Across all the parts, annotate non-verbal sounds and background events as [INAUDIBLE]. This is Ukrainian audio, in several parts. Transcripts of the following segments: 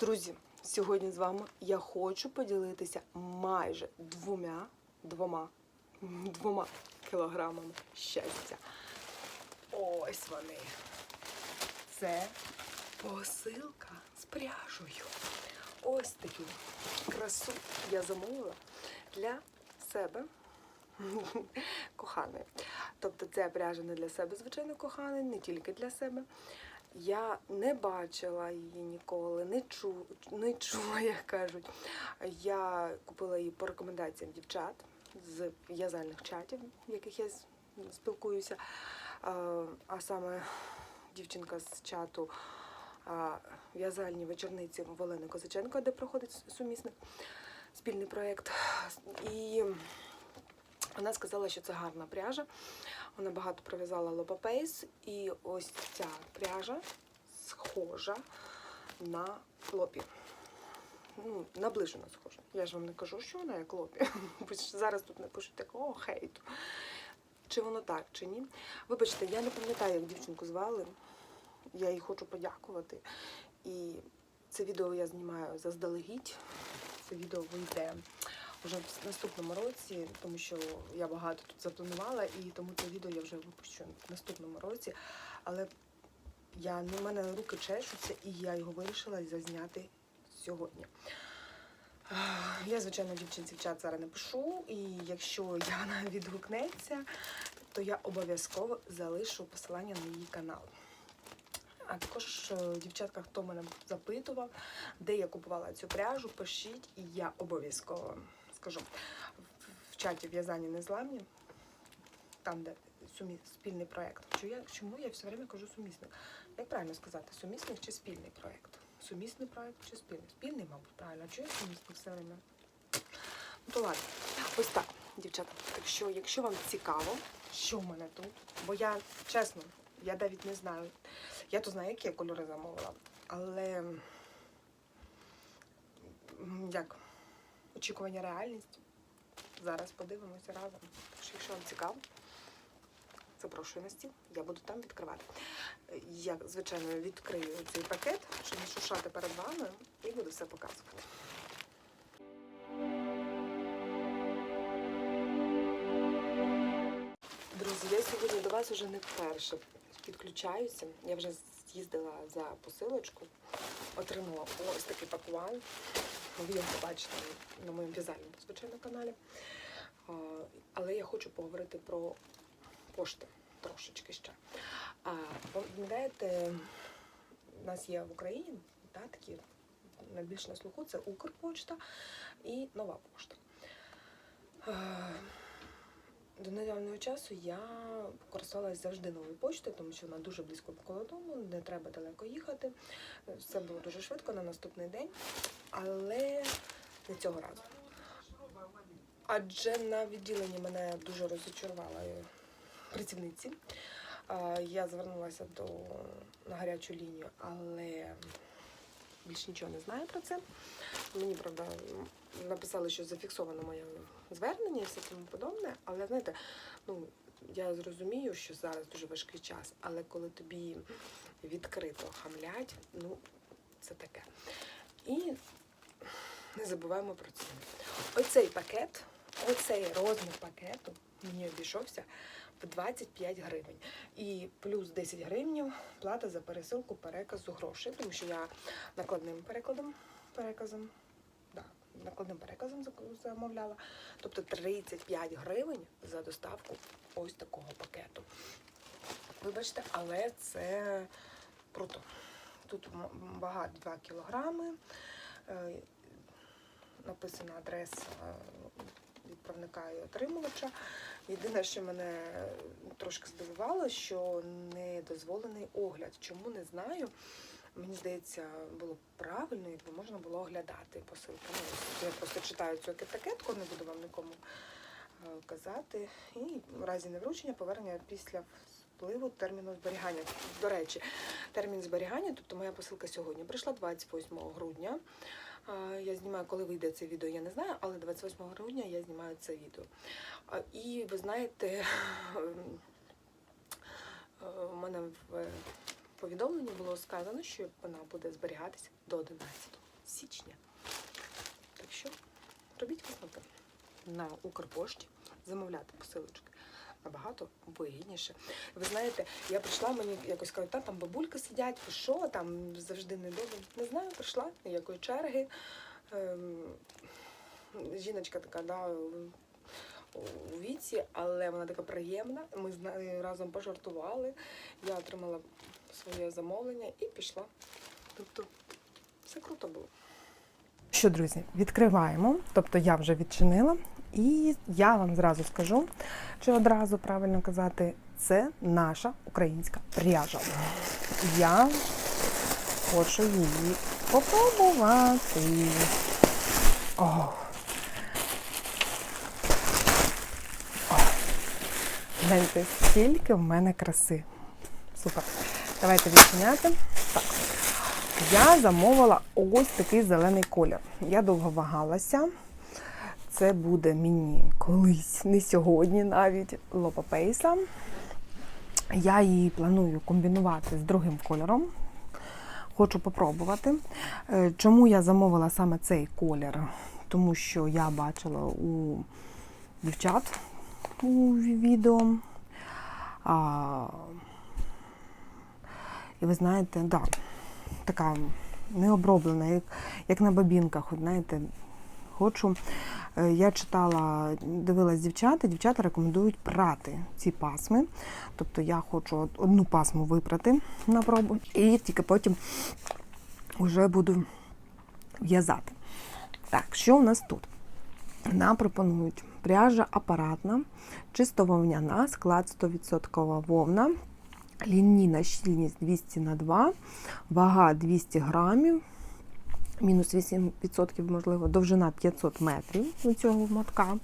Друзі, сьогодні з вами я хочу поділитися майже двома, двома, двома кілограмами щастя. Ось вони. Це посилка з пряжею. Ось таку красу я замовила для себе коханої. Тобто це пряжа не для себе, звичайно, коханий, не тільки для себе. Я не бачила її ніколи, не, чу, не чула, [LAUGHS] як кажуть. Я купила її по рекомендаціям дівчат з в'язальних чатів, в яких я спілкуюся. А, саме дівчинка з чату в'язальні вечорниці в Олени Козаченко, де проходить сумісник, спільний проєкт. І вона сказала, що це гарна пряжа. Вона багато пров'язала лопапейс, і ось ця пряжа схожа на лопі. Ну, наближено схожа. Я ж вам не кажу, що вона як лопі. [LAUGHS] Ж зараз тут не пишуть такого хейту. Чи воно так, чи ні? Вибачте, я не пам'ятаю, як дівчинку звали. Я їй хочу подякувати. І це відео я знімаю заздалегідь. Це відео вийде вже в наступному році, тому що я багато тут запланувала, і тому це відео я вже випущу в наступному році. Але я, ну, в мене руки чешуться, і я його вирішила зазняти сьогодні. Я, звичайно, дівчинці в чат зараз не пишу, і якщо Яна [LAUGHS] відгукнеться, то я обов'язково залишу посилання на її канал. А також е, дівчатка, хто мене запитував, де я купувала цю пряжу, пишіть, і я обов'язково скажу. В- чаті в'язання незламні, там, де сумі... спільний проєкт. Чому я, все время кажу сумісник? Як правильно сказати, сумісник чи спільний проєкт? Сумісний проєкт чи спільний? Спільний, мабуть, правильно. Я сумісник все время? Ну то ладно. Ось так, дівчата. Так що, якщо вам цікаво, що в мене тут, бо я чесно, я навіть не знаю. Я то знаю, які я кольори замовила. Але як очікування реальність. Зараз подивимося разом. Що, якщо вам цікаво, запрошую на стіл, я буду там відкривати. Я, звичайно, відкрию цей пакет, щоб не шушати перед вами, і буду все показувати. Друзі, я сьогодні до вас вже не вперше підключаюся. Я вже з'їздила за посилочку, отримала ось такий пакуван. Ви його побачите на моєму в'язальному, звичайно, каналі. Але я хочу поговорити про пошти трошечки ще. Ви пам'ятаєте, у нас є в Україні да, такі найбільш на слуху це Укрпочта і Нова пошта. До недавнього часу я користувалася завжди новою поштою, тому що вона дуже близько коло дому, не треба далеко їхати. Все було дуже швидко на наступний день, але не цього разу. Адже на відділенні мене дуже розочарувала е, працівниці. Я звернулася до на гарячу лінію, але більш нічого не знаю про це. Мені, правда, написали, що зафіксовано моє звернення і все тому подобне. Але знаєте, ну я зрозумію, що зараз дуже важкий час, але коли тобі відкрито хамлять, ну це таке. І не забуваємо про це. Оцей пакет, оцей розмір пакету мені обійшовся в 25 гривень. І плюс 10 гривень плата за пересилку переказу грошей, тому що я накладним перекладом переказом. Накладним переказом замовляла. Тобто 35 гривень за доставку ось такого пакету. Вибачте, але це круто. Тут вага 2 кілограми. Е, Написана адреса відправника і отримувача. Єдине, що мене трошки здивувало, що не дозволений огляд. Чому не знаю. Мені здається, було б правильно, якби можна було оглядати посилку. Ну, я просто читаю цю етикетку, не буду вам нікому е, казати. І в разі невручення повернення після впливу терміну зберігання. До речі, термін зберігання, тобто моя посилка сьогодні прийшла 28 грудня. Я знімаю, коли вийде це відео, я не знаю, але 28 грудня я знімаю це відео. І ви знаєте, ем, [LAUGHS] е, мене в повідомленні було сказано, що вона буде зберігатися до 11 січня. Так що робіть висновки на Укрпошті, замовляти посилочки. Набагато вигідніше. Ви знаєте, я прийшла, мені якось кажуть, та там бабульки сидять, що там завжди недобре. Не знаю, прийшла ніякої черги. Ем, жіночка така, да, у віці, але вона така приємна. Ми з нею разом пожартували. Я отримала своє замовлення і пішла. Тобто все круто було. Що, друзі, відкриваємо. Тобто я вже відчинила, і я вам зразу скажу, чи одразу правильно казати, це наша українська пряжа. Я хочу її попробувати. Ох. Гляньте, скільки в мене краси. Супер. Давайте відчиняти. Так. Я замовила ось такий зелений колір. Я довго вагалася. Це буде мені колись, не сьогодні навіть, лопапейса. Я її планую комбінувати з другим кольором. Хочу попробувати. Е, Чому я замовила саме цей колір? Тому що я бачила у дівчат у відео. А, і ви знаєте, да, така необроблена, як, як на бабінках. Знаєте, хочу. Е, Я читала, дивилась дівчата, дівчата рекомендують прати ці пасми. Тобто я хочу одну пасму випрати на пробу і тільки потім вже буду в'язати. Так, що у нас тут? Нам пропонують пряжа апаратна, чисто вовняна, склад 100% вовна, лінійна щільність 200 на 2, вага 200 грамів, мінус 8% можливо, довжина 500 метрів у цього мотка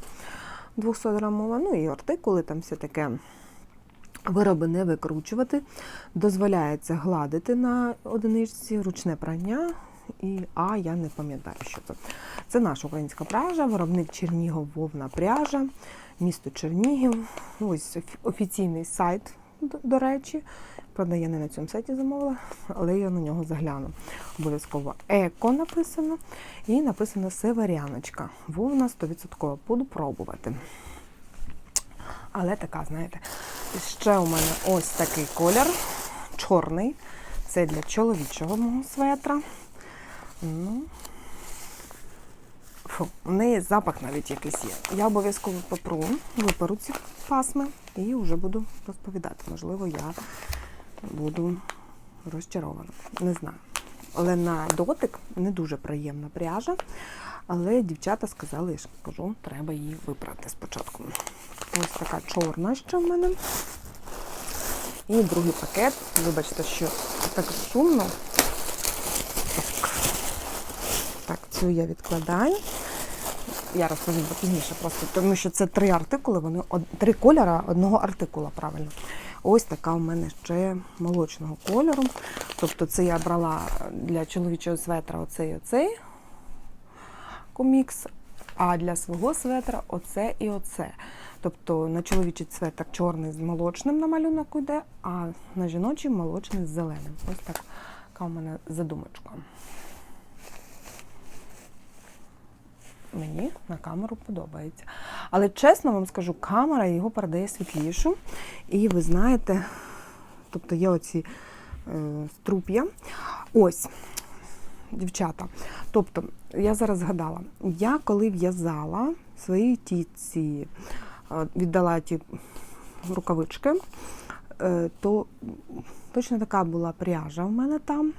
200 грамова, ну і артикули, там все таке. Вироби не викручувати, дозволяється гладити на одиничці, ручне прання. І А, я не пам'ятаю, що це. Це наша українська пряжа, виробник Чернігов Вовна пряжа, місто Чернігів. Ось офі- офіційний сайт, до, речі. Правда, я не на цьому сайті замовила, але я на нього загляну. Обов'язково еко написано і написано Северяночка. Вовна 100% буду пробувати. Але така, знаєте, ще у мене ось такий колір, чорний. Це для чоловічого мого светра. Ну, Фу, у неї запах навіть якийсь є. Я обов'язково попру, виперу ці пасми і вже буду розповідати. Можливо, я буду розчарована. Не знаю. Але на дотик не дуже приємна пряжа. Але дівчата сказали, я ж кажу, треба її випрати спочатку. Ось така чорна ще в мене. І другий пакет. Вибачте, що так шумно. Так, так цю я відкладаю. Я розповім пізніше просто, тому що це три артикули, вони три кольора одного артикула, правильно. Ось така у мене ще молочного кольору. Тобто це я брала для чоловічого светра оцей оцей комікс, а для свого светра оце і оце. Тобто на чоловічий светр чорний з молочним на малюнок йде, а на жіночий молочний з зеленим. Ось так, така у мене задумочка. Мені на камеру подобається. Але чесно вам скажу, камера його передає світлішу. І ви знаєте, тобто є оці е, струп'я. Ось, дівчата. Тобто, я зараз згадала, я коли в'язала своїй тітці, е, віддала ті рукавички, е, то точно така була пряжа в мене там.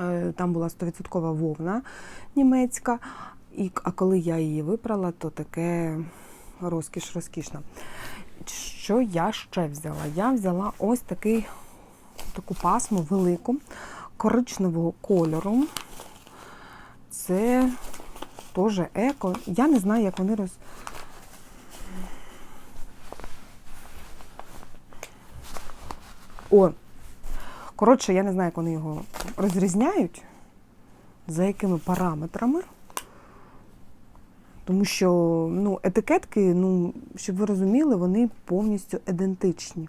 Е, Там була 100% вовна німецька. І, а коли я її випрала, то таке розкіш розкішна. Що я ще взяла? Я взяла ось такий, таку пасму велику, коричневого кольору. Це теж еко. Я не знаю, як вони роз. О! Коротше, я не знаю, як вони його розрізняють, за якими параметрами. Тому що ну, етикетки, ну, щоб ви розуміли, вони повністю ідентичні.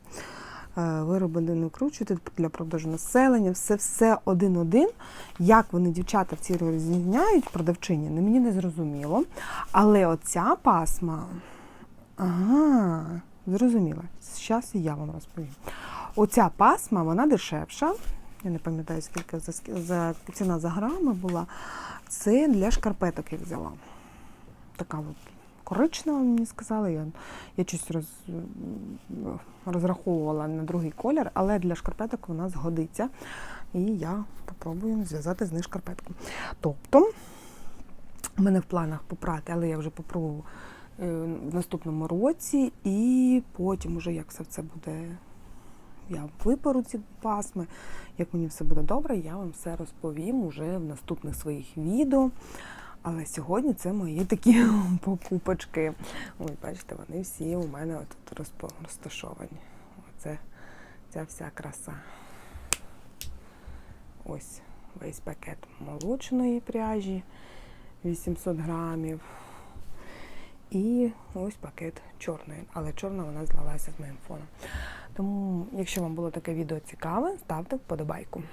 вироби не викручуєте для продажу населення, все все один-один. Як вони дівчата в ці розрізняють продавчині, мені не зрозуміло. Але оця пасма, ага, зрозуміла. Зараз і я вам розповім. Оця пасма, вона дешевша. Я не пам'ятаю, скільки за, за ціна за грами була. Це для шкарпеток я взяла. Така коричнева, мені сказали. Я, я щось роз, розраховувала на другий колір, але для шкарпеток вона згодиться. І я попробую зв'язати з неї шкарпетку. Тобто, в мене в планах попрати, але я вже попробую е, в наступному році, і потім, уже як все це буде, я випару ці пасми. Як мені все буде добре, я вам все розповім уже в наступних своїх відео. Але сьогодні це мої такі [LAUGHS] покупочки. Ой, бачите, вони всі у мене тут розташовані. Оце ця вся краса. Ось весь пакет молочної пряжі 800 грамів. І ось пакет чорної, але чорна вона злилася з моїм фоном. Тому, якщо вам було таке відео цікаве, ставте вподобайку.